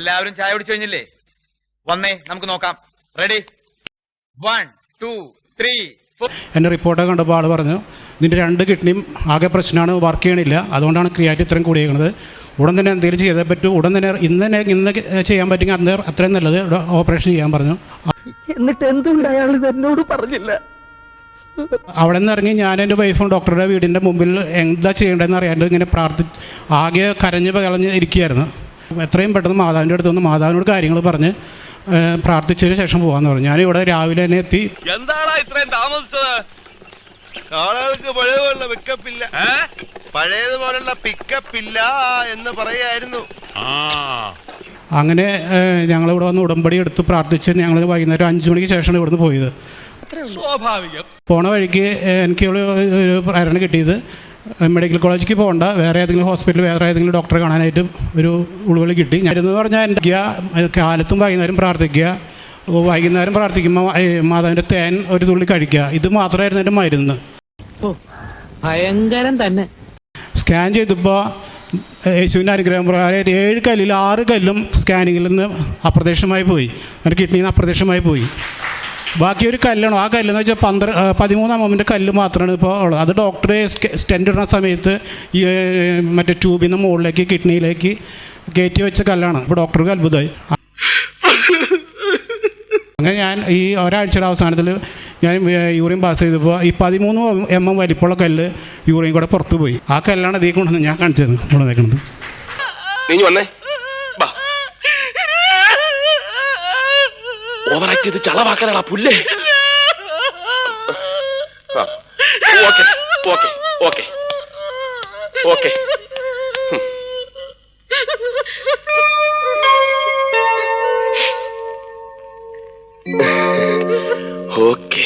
എല്ലാവരും ചായ കുടിച്ചു കഴിഞ്ഞില്ലേ? വന്നേ നമുക്ക് നോക്കാം. റെഡി വൺ ടു ത്രീ എന്റെ എന്റെ റിപ്പോർട്ട് കണ്ടപ്പോൾ ആൾ പറഞ്ഞു നിന്റെ രണ്ട് കിഡ്നിയും ആകെ പ്രശ്നമാണ് വർക്ക് ചെയ്യണില്ല. അതുകൊണ്ടാണ് ക്രിയാറ്റ് ഇത്രയും കൂടിയേക്കുന്നത് ഉടൻ തന്നെ എന്തെങ്കിലും ചെയ്തേ പറ്റൂ. ഉടൻ തന്നെ ഇന്ന് തന്നെ ഇന്ന് ചെയ്യാൻ പറ്റുമെങ്കിൽ അന്ന് അത്രയും നല്ലത് ഓപ്പറേഷൻ ചെയ്യാൻ പറഞ്ഞു. എന്നിട്ട് എന്തുകൊണ്ട് അയാൾ എന്നോട് പറഞ്ഞില്ല? അവിടെ നിന്ന് ഇറങ്ങി ഞാൻ എന്റെ വൈഫും ഡോക്ടറുടെ വീടിന്റെ മുമ്പിൽ എന്താ ചെയ്യേണ്ടതെന്ന് അറിയാണ്ട് ഇങ്ങനെ പ്രാർത്ഥി ആകെ കരഞ്ഞ് കളഞ്ഞ് ഇരിക്കുകയായിരുന്നു. എത്രയും പെട്ടെന്ന് മാതാവിന്റെ അടുത്ത് വന്ന് മാതാവിനോട് കാര്യങ്ങൾ പറഞ്ഞ് പ്രാർത്ഥിച്ചതിന് ശേഷം പോകാമെന്ന് പറഞ്ഞു ഞാൻ ഇവിടെ രാവിലെ തന്നെ എത്തി എന്താടാ ഇത്രയും താമസിച്ചത് ആളുകൾക്ക് പഴയതുപോലുള്ള പിക്കപ്പ് ഇല്ല പഴയതുപോലുള്ള പിക്കപ്പ് ഇല്ല എന്ന് പറയായിരുന്നു അങ്ങനെ ഞങ്ങൾ ഞങ്ങളിവിടെ വന്ന് ഉടമ്പടി എടുത്ത് പ്രാർത്ഥിച്ച് ഞങ്ങൾ വൈകുന്നേരം അഞ്ച് മണിക്ക് ശേഷമാണ് ഇവിടുന്ന് പോയത് സ്വാഭാവികം പോണ വഴിക്ക് എനിക്ക് ഒരു ഒരു പ്രേരണ കിട്ടിയത് മെഡിക്കൽ കോളേജിലേക്ക് പോകണ്ട. വേറെ ഏതെങ്കിലും ഹോസ്പിറ്റലിൽ വേറെ ഏതെങ്കിലും ഡോക്ടറെ കാണാനായിട്ട് ഒരു ഉൾവിളി കിട്ടി. ഞാൻ എന്ന് പറഞ്ഞാൽ എന്റെ കാലത്തും വൈകുന്നേരം പ്രാർത്ഥിക്കുക. വൈകുന്നേരം പ്രാർത്ഥിക്കുമ്പോൾ മാതാവിന്റെ തേൻ ഒരു തുള്ളി കഴിക്കുക. ഇത് മാത്രമായിരുന്നു എന്റെ മരുന്ന്. ഭയങ്കരം തന്നെ. സ്കാൻ ചെയ്തപ്പോൾ യേശുവിന്റെ അനുഗ്രഹം പ്രകാരം ഏഴ് കല്ലിൽ ആറ് കല്ലും സ്കാനിങ്ങിൽ നിന്ന് അപ്രത്യക്ഷമായി പോയി. എന്റെ കിഡ്നിയിൽ നിന്ന് അപ്രത്യക്ഷമായി പോയി. ബാക്കി ഒരു കല്ലാണ്. ആ കല്ലെന്ന് വെച്ചാൽ പന്ത്ര പതിമൂന്നാം പതിമൂന്ന് കല്ല് മാത്രമാണ് ഇപ്പോൾ ഉള്ളത്. അത് ഡോക്ടറെ സ്റ്റെൻഡ് ഇടുന്ന സമയത്ത് ഈ മറ്റേ ട്യൂബിൽ നിന്ന് മുകളിലേക്ക് കിഡ്നിയിലേക്ക് കയറ്റി വെച്ച കല്ലാണ്. ഇപ്പോൾ ഡോക്ടർക്ക് അത്ഭുതമായി അങ്ങനെ ഞാൻ ഈ ഒരാഴ്ചയുടെ അവസാനത്തിൽ ഞാൻ യൂറിൻ പാസ് ചെയ്തപ്പോൾ ഈ പതിമൂന്ന് എം എം വലിപ്പമുള്ള കല്ല് യൂറിൻ കൂടെ പുറത്തു പോയി. ആ കല്ലാണ് ഇതേ കൊണ്ടുവന്ന് ഞാൻ കാണിച്ചത്. കൊണ്ടുവന്നേക്കുന്നത് നീ വന്നേ? ഓവറാക്ട് ചെയ്ത് ചളവാക്കാനാണ് പുല്ലേ. Okay okay okay okay. Okay.